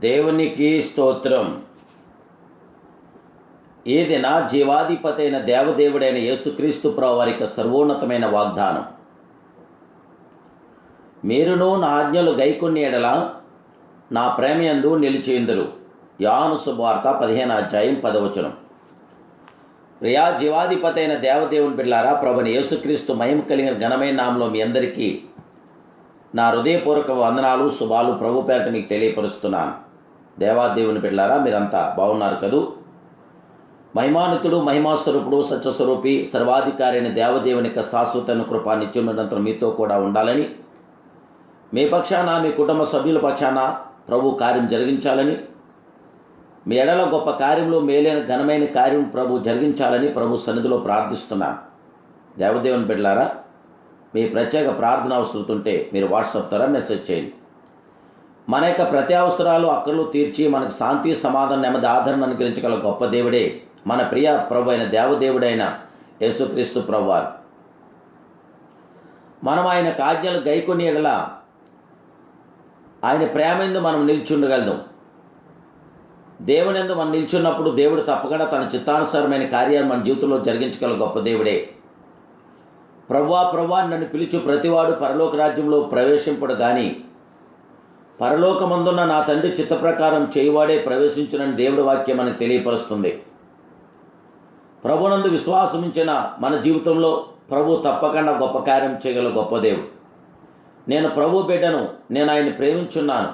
దేవునికి స్తోత్రం. ఏదైనా దిన జీవాధిపతి అయిన దేవదేవుడైన యేసుక్రీస్తు వారికి సర్వోన్నతమైన వాగ్దానం. మీరును నా ఆజ్ఞలు గైకొన్ని ఎడల నా ప్రేమయందు నిలిచేందురు యాను శుభవార్త పదిహేను అధ్యాయం పదవచనం ప్రియా జీవాధిపతి అయిన దేవదేవుని బిడ్లారా ప్రభుని యేసుక్రీస్తు మహిమ కలిగిన ఘనమైన నామంలో మీ అందరికీ నా హృదయపూర్వక వందనాలు శుభాలు ప్రభు పేరట మీకు తెలియపరుస్తున్నాను. దేవాదేవుని బిడ్లారా మీరంతా బాగున్నారు కదూ? మహిమానితుడు మహిమాస్వరూపుడు సత్యస్వరూపి సర్వాధికారి అయిన దేవదేవుని యొక్క శాశ్వతను కృప నిత్యమైనంతరం మీతో కూడా ఉండాలని మీ పక్షాన మీ కుటుంబ సభ్యుల పక్షాన ప్రభు కార్యం జరిగించాలని మీ ఎడల గొప్ప కార్యంలో మేలైన ఘనమైన కార్యం ప్రభు జరిగించాలని ప్రభు సన్నిధిలో ప్రార్థిస్తున్నాను. దేవదేవుని బిడ్డలారా మీ ప్రత్యేక ప్రార్థన అవసరం ఉంటే మీరు వాట్సాప్ ద్వారా మెసేజ్ చేయండి. మన యొక్క ప్రతి అవసరాలు అక్కర్లు తీర్చి మనకు శాంతి సమాధానం నెమ్మది ఆదరణ అనుగ్రహించగల గొప్ప దేవుడే మన ప్రియ ప్రభు అయిన దేవదేవుడైన యేసుక్రీస్తు ప్రభువారు మనం ఆయన కాజ్ఞలు గైకొని ఎడలా ఆయన ప్రేమందు మనం నిల్చుండగలదు దేవుని మనం నిల్చున్నప్పుడు దేవుడు తప్పకుండా తన చిత్తానుసారమైన కార్యాలు మన జీవితంలో జరిగించగల గొప్ప దేవుడే. ప్రవ్వా ప్రవ్వా నన్ను పిలుచు ప్రతివాడు పరలోక రాజ్యంలో ప్రవేశింపడు కానీ పరలోకమందున్న నా తండ్రి చిత్త ప్రకారం చేయువాడే ప్రవేశించునని దేవుడి వాక్యం మనకు తెలియపరుస్తుంది. ప్రభునందు విశ్వాసముంచిన మన జీవితంలో ప్రభు తప్పకుండా గొప్ప కార్యం చేయగల గొప్ప దేవుడు. నేను ప్రభు బిడ్డను నేను ఆయన ప్రేమించున్నాను.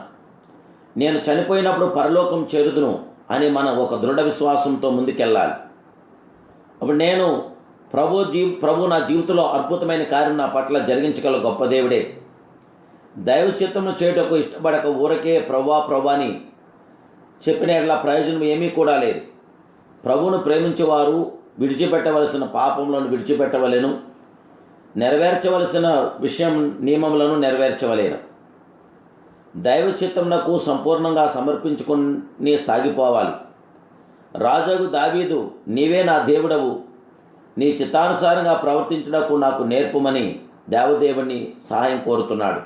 నేను చనిపోయినప్పుడు పరలోకం చేరుదును అని మనం ఒక దృఢ విశ్వాసంతో ముందుకెళ్ళాలి. అప్పుడు నేను ప్రభు జీ ప్రభు నా జీవితంలో అద్భుతమైన కార్యం నా పట్ల జరిగించగల గొప్ప దేవుడే. దైవ చిత్తము చేయుటకు ఇష్టపడక ఊరకే ప్రభా ప్రభాని చెప్పిన ఎట్లా ప్రయోజనం ఏమీ కూడా లేదు. ప్రభువును ప్రేమించేవారు విడిచిపెట్టవలసిన పాపములను విడిచిపెట్టవలేను నెరవేర్చవలసిన విషయం నియమములను నెరవేర్చవలేను. దైవ చిత్తమునకు సంపూర్ణంగా సమర్పించుకుని సాగిపోవాలి. రాజాగు దావీదు నీవే నా దేవుడవు నీ చిత్తానుసారంగా ప్రవర్తించుటకు నాకు నేర్పమని దేవదేవుని సహాయం కోరుతున్నాడు.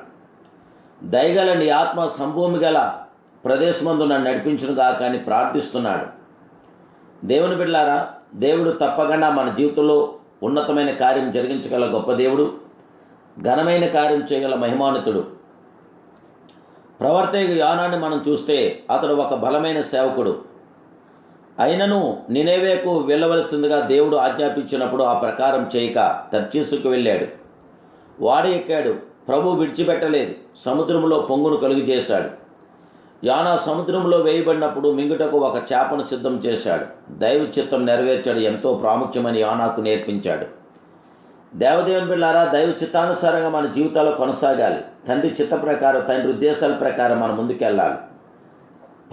దయగల నీ ఆత్మ సంభూమి గల ప్రదేశమందు నన్ను నడిపించునుగా కానీ ప్రార్థిస్తున్నాడు. దేవుని బిడ్డారా దేవుడు తప్పకుండా మన జీవితంలో ఉన్నతమైన కార్యం జరిగించగల గొప్ప దేవుడు ఘనమైన కార్యం చేయగల మహిమానితుడు. ప్రవర్తక యానాన్ని మనం చూస్తే అతడు ఒక బలమైన సేవకుడు. అయినను నినేవేకు వెళ్ళవలసిందిగా దేవుడు ఆజ్ఞాపించినప్పుడు ఆ ప్రకారం చేయక తర్చీసుకు వెళ్ళాడు. వాడు ఎక్కాడు. ప్రభు విడిచిపెట్టలేదు. సముద్రంలో పొంగును కలుగు చేశాడు. యానా సముద్రంలో వేయబడినప్పుడు మింగుటకు ఒక చేపను సిద్ధం చేశాడు. దైవ చిత్తం నెరవేర్చాడు ఎంతో ప్రాముఖ్యమని యానాకు నేర్పించాడు. దేవదేవుని బిళ్ళారా దైవ చిత్తానుసారంగా మన జీవితాల్లో కొనసాగాలి. తండ్రి చిత్త ప్రకారం తండ్రి ఉద్దేశాల ప్రకారం మనం ముందుకెళ్ళాలి.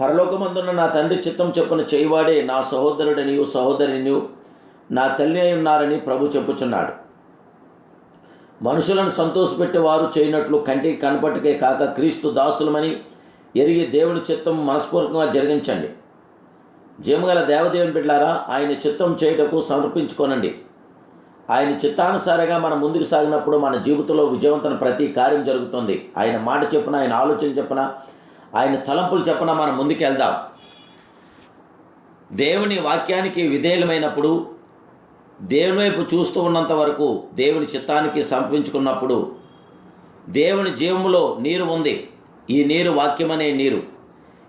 పరలోకమందున్న నా తండ్రి చిత్తం చెప్పున చేయవాడే నా సహోదరుడనియు సహోదరినియు నా తల్లి అయి ఉన్నారని ప్రభు చెప్పుచున్నాడు. మనుషులను సంతోషపెట్టేవారు చేయనట్లు కంటికి కనపట్టుకే కాక క్రీస్తు దాసులమని ఎరిగి దేవుని చిత్తం మనస్పూర్వకంగా జరిగించండి. జీమగల దేవదేవుని బిడ్డారా ఆయన చిత్తం చేయుటకు సమర్పించుకోనండి. ఆయన చిత్తానుసారంగా మనం ముందుకు సాగినప్పుడు మన జీవితంలో విజయవంతమైన ప్రతి కార్యం జరుగుతుంది. ఆయన మాట చెప్పిన ఆయన ఆలోచన చెప్పిన ఆయన తలంపులు చెప్పన మనం ముందుకెళ్దాం. దేవుని వాక్యానికి విధేయులమైనప్పుడు దేవుని వైపు చూస్తూ ఉన్నంత వరకు దేవుని చిత్తానికి సమర్పించుకున్నప్పుడు దేవుని జీవములో నీరు ఉంది. ఈ నీరు వాక్యమనే నీరు.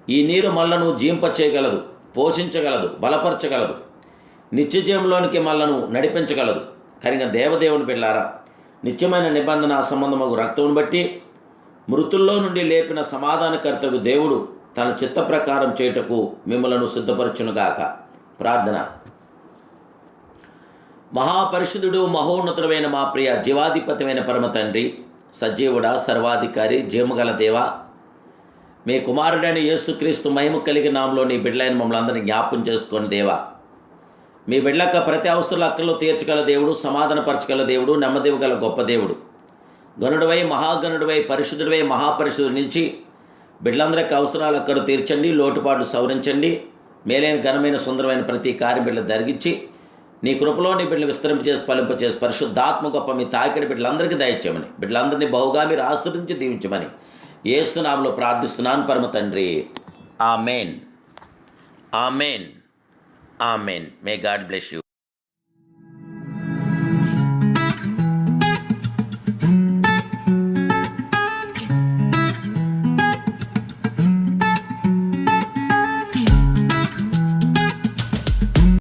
ఈ నీరు మళ్ళను జీంపచేయగలదు పోషించగలదు బలపరచగలదు. నిత్యజీవంలోనికి మళ్ళను నడిపించగలదు. కనుక దేవదేవుని బిళ్ళారా నిత్యమైన నిబంధన సంబంధము రక్తమును బట్టి మృతుల్లో నుండి లేపిన సమాధానకర్తకు దేవుడు తన చిత్త ప్రకారం చేయుటకు మిమ్మలను సిద్ధపరచునుగాక. ప్రార్థన. మహాపరిషుదుడు మహోన్నతుడమైన మా ప్రియ జీవాధిపతమైన పరమ తండ్రి సజీవుడ సర్వాధికారి జీమగల దేవ మీ కుమారుడైన యేసుక్రీస్తు మహిమ కలిగిన నామలో నీ బిడ్డలైన మమ్మల్ని అందరినీ జ్ఞాపం చేసుకొని దేవా. మీ బిడ్డలక ప్రతి అవసరాలు అక్కల్లో తీర్చగల దేవుడు సమాధానపరచగల దేవుడు నెమ్మదివ్వగల గొప్ప దేవుడు. గనుడవై మహాగణుడివై పరిశుద్ధుడివై మహాపరిశుద్ధుడు నిలిచి బిడ్డలందరికి అవసరాలు అక్కడ తీర్చండి లోటుపాట్లు సవరించండి మేలైన ఘనమైన సుందరమైన ప్రతి కార్యం బిడ్డలు జరిగించి నీ కృపలో నీ బిడ్డలు విస్తరింపచేసి ఫలింపచేసి పరిశుద్ధాత్మ గొప్ప మీ తాకిడి బిడ్డలందరికీ దయచేయమని బిడ్డలందరినీ బహుగా మీరు ఆశ్రదించి దీవించమని ఏసునామలో ప్రార్థిస్తున్నాను పరమ తండ్రి. Amen. Amen. Amen. May God bless you